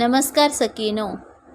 नमस्कार सकीनो.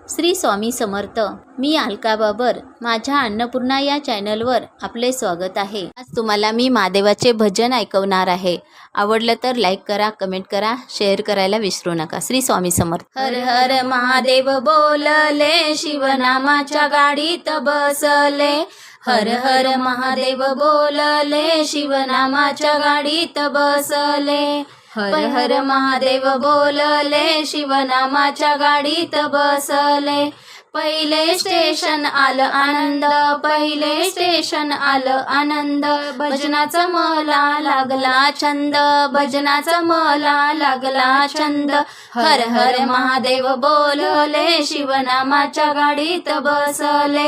श्री स्वामी समर्थ. मी अलका बाबर. माझ्या अन्नपूर्णा या चॅनलवर आपले स्वागत आहे. आज तुम्हाला मी महादेवाचे भजन ऐकवणार आहे. आवडलं तर लाईक करा कमेंट करा शेअर करायला विसरू नका. श्री स्वामी समर्थ. हर हर महादेव बोलले शिवनामाच्या गाडीत बसले. हर हर महादेव बोलले शिवनामाच्या गाडीत बसले. हर हर महादेव बोलले शिवनामाच्या गाडीत बसले. पहिले स्टेशन आलं आनंद पहिले स्टेशन आलं आनंद. भजनाचा मला लागला छंद भजनाचा मला लागला छंद. हर हर महादेव बोलले शिवनामाच्या गाडीत बसले.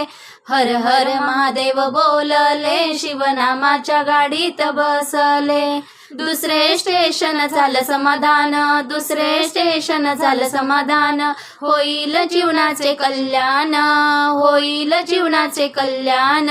हर हर महादेव बोलले शिवनामाच्या गाडीत बसले. दुसरे स्टेशन झालं समाधान दुसरे स्टेशन झालं समाधान. होईल जीवनाचे कल्याण होईल जीवनाचे कल्याण.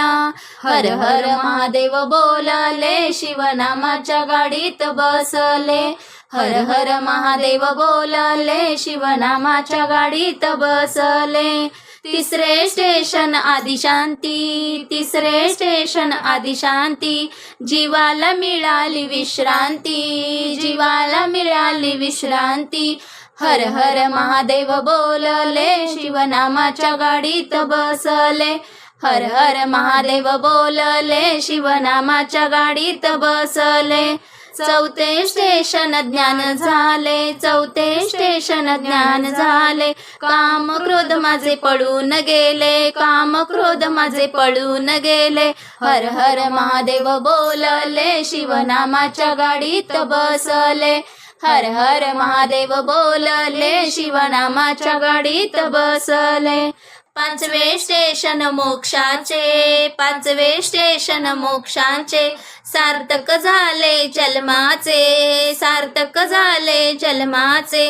हर हर महादेव बोलले शिवनामाच्या गाडीत बसले. हर हर महादेव बोलले शिवनामाच्या गाडीत बसले. तिसरे स्टेशन आदिशांती तिसरे स्टेशन आदिशांती जीवाला मिळाली विश्रांती. जीवाला मिळाली विश्रांती. हर हर महादेव बोलले शिवनामाच्या गाडीत बसले. हर हर महादेव बोलले शिवनामाच्या गाडीत बसले. चौथे स्टेशन ज्ञान झाले चौथे स्टेशन ज्ञान झाले. काम क्रोध माझे पडून गेले काम क्रोध माझे पडून गेले. हर हर महादेव बोलले शिवनामाच्या गाडीत बसले. हर हर महादेव बोलले शिवनामाच्या गाडीत बसले. पाचवे स्टेशन मोक्षाचे पाचवे स्टेशन मोक्षाचे. सार्थक झाले जन्माचे सार्थक झाले जन्माचे.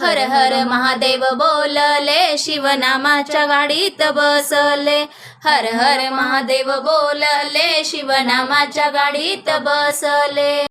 हर हर महादेव बोलले शिवनामाच्या गाडीत बसले. हर हर महादेव बोलले शिवनामाच्या गाडीत बसले.